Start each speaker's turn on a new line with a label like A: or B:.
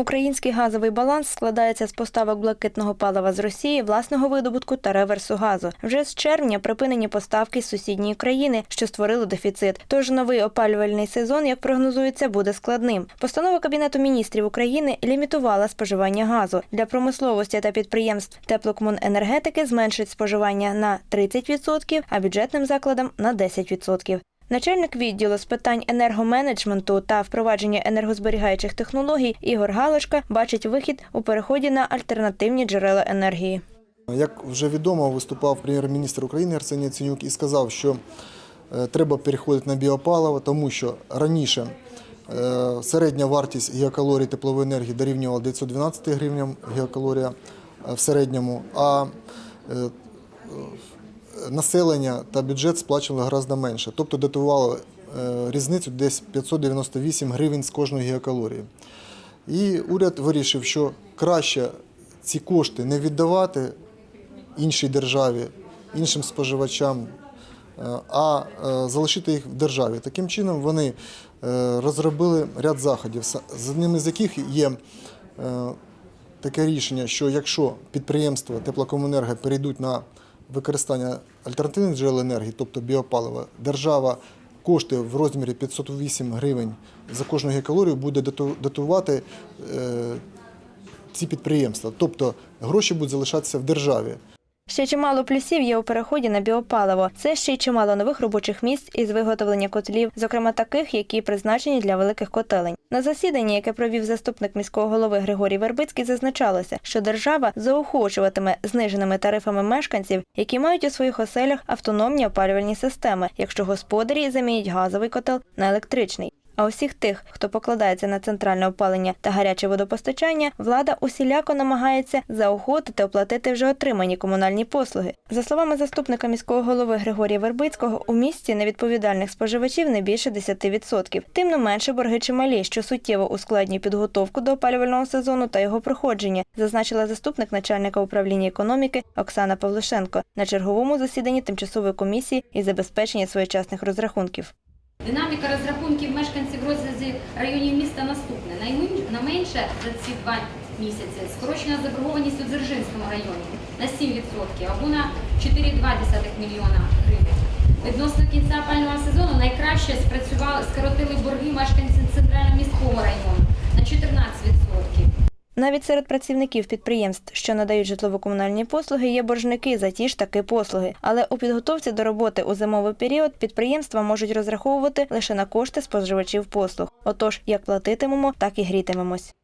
A: Український газовий баланс складається з поставок блакитного палива з Росії, власного видобутку та реверсу газу. Вже з червня припинені поставки з сусідньої країни, що створило дефіцит. Тож новий опалювальний сезон, як прогнозується, буде складним. Постанова Кабінету міністрів України лімітувала споживання газу для промисловості та підприємств теплокомуненергетики зменшить споживання на 30%, а бюджетним закладам на 10%. Начальник відділу з питань енергоменеджменту та впровадження енергозберігаючих технологій Ігор Галочка бачить вихід у переході на альтернативні джерела енергії.
B: Як вже відомо, виступав прем'єр-міністр України Арсеній Яценюк і сказав, що е, треба переходити на біопаливо, тому що раніше е, середня вартість гігакалорій теплової енергії дорівнювала 912 гривням гігакалорія е, в середньому, а населення та бюджет сплачували гораздо менше, тобто дотували е, різницю десь 598 гривень з кожної гігакалорії. І уряд вирішив, що краще ці кошти не віддавати іншій державі, іншим споживачам, е, а е, залишити їх в державі. Таким чином вони розробили ряд заходів, з одним із яких є таке рішення, що якщо підприємства теплокомуненерго перейдуть на використання альтернативних джерел енергії, тобто біопалива, держава кошти в розмірі 508 гривень за кожну гекалорію буде доту- дотувати е, ці підприємства. Тобто гроші будуть залишатися в державі.
A: Ще чимало плюсів є у переході на біопаливо. Це ще й чимало нових робочих місць із виготовлення котлів, зокрема таких, які призначені для великих котелень. На засіданні, яке провів заступник міського голови Григорій Вербицький, зазначалося, що держава заохочуватиме зниженими тарифами мешканців, які мають у своїх оселях автономні опалювальні системи, якщо господарі замінять газовий котел на електричний. А усіх тих, хто покладається на центральне опалення та гаряче водопостачання, влада усіляко намагається заохотити оплатити вже отримані комунальні послуги. За словами заступника міського голови Григорія Вербицького, у місті невідповідальних споживачів не більше 10%. Тим не менше борги чималі, що суттєво ускладнює підготовку до опалювального сезону та його проходження, зазначила заступник начальника управління економіки Оксана Павлишенко на черговому засіданні тимчасової комісії із забезпечення своєчасних розрахунків.
C: Динаміка розрахунків мешканців розгляді районів міста наступна. Наймен- Найменше за ці два місяці скорочена заборгованість у Дзержинському районі на 7% або на 4,2 мільйона гривень. Відносно кінця опального сезону найкраще спрацювали, скоротили борги мешканців центрального міського району на 14%.
A: Навіть серед працівників підприємств, що надають житлово-комунальні послуги, є боржники за ті ж таки послуги. Але у підготовці до роботи у зимовий період підприємства можуть розраховувати лише на кошти споживачів послуг. Отож, як платитимемо, так і грітимемось.